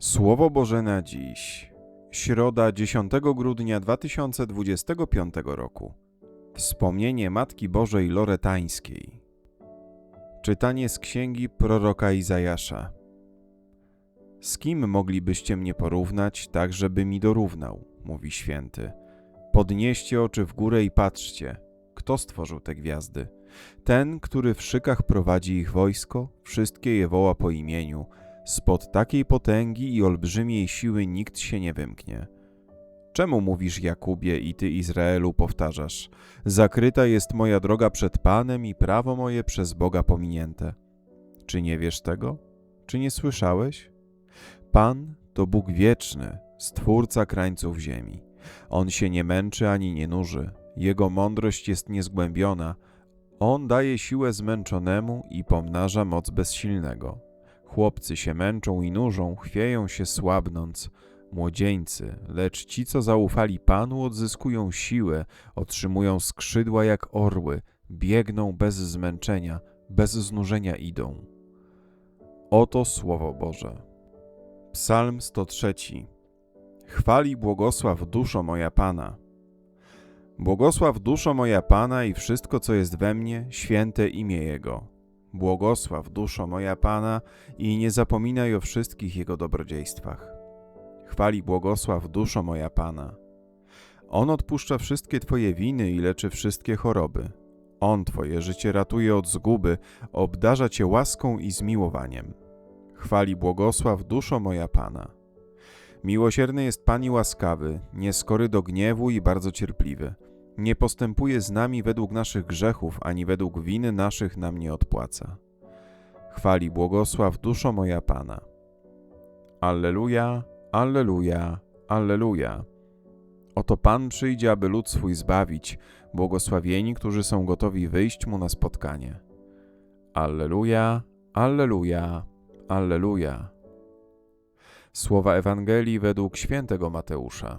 Słowo Boże na dziś. Środa 10 grudnia 2025 roku. Wspomnienie Matki Bożej Loretańskiej. Czytanie z księgi proroka Izajasza. Z kim moglibyście mnie porównać, tak żeby mi dorównał, mówi święty. Podnieście oczy w górę i patrzcie, kto stworzył te gwiazdy. Ten, który w szykach prowadzi ich wojsko, wszystkie je woła po imieniu. Spod takiej potęgi i olbrzymiej siły nikt się nie wymknie. Czemu mówisz Jakubie i ty Izraelu powtarzasz? Zakryta jest moja droga przed Panem i prawo moje przez Boga pominięte. Czy nie wiesz tego? Czy nie słyszałeś? Pan to Bóg wieczny, stwórca krańców ziemi. On się nie męczy ani nie nuży, jego mądrość jest niezgłębiona. On daje siłę zmęczonemu i pomnaża moc bezsilnego. Chłopcy się męczą i nużą, chwieją się słabnąc. Młodzieńcy, lecz ci, co zaufali Panu, odzyskują siłę, otrzymują skrzydła jak orły, biegną bez zmęczenia, bez znużenia idą. Oto Słowo Boże. Psalm 103. Chwali błogosław duszo moja Pana. Błogosław duszo moja Pana i wszystko, co jest we mnie, święte imię Jego. Błogosław duszo moja Pana i nie zapominaj o wszystkich Jego dobrodziejstwach. Chwali błogosław duszo moja Pana. On odpuszcza wszystkie Twoje winy i leczy wszystkie choroby. On Twoje życie ratuje od zguby, obdarza Cię łaską i zmiłowaniem. Chwali błogosław duszo moja Pana. Miłosierny jest Pan i łaskawy, nieskory do gniewu i bardzo cierpliwy. Nie postępuje z nami według naszych grzechów, ani według winy naszych nam nie odpłaca. Chwali błogosław duszo moja Pana. Alleluja, Alleluja, Alleluja. Oto Pan przyjdzie, aby lud swój zbawić, błogosławieni, którzy są gotowi wyjść mu na spotkanie. Alleluja, Alleluja, Alleluja. Słowa Ewangelii według świętego Mateusza.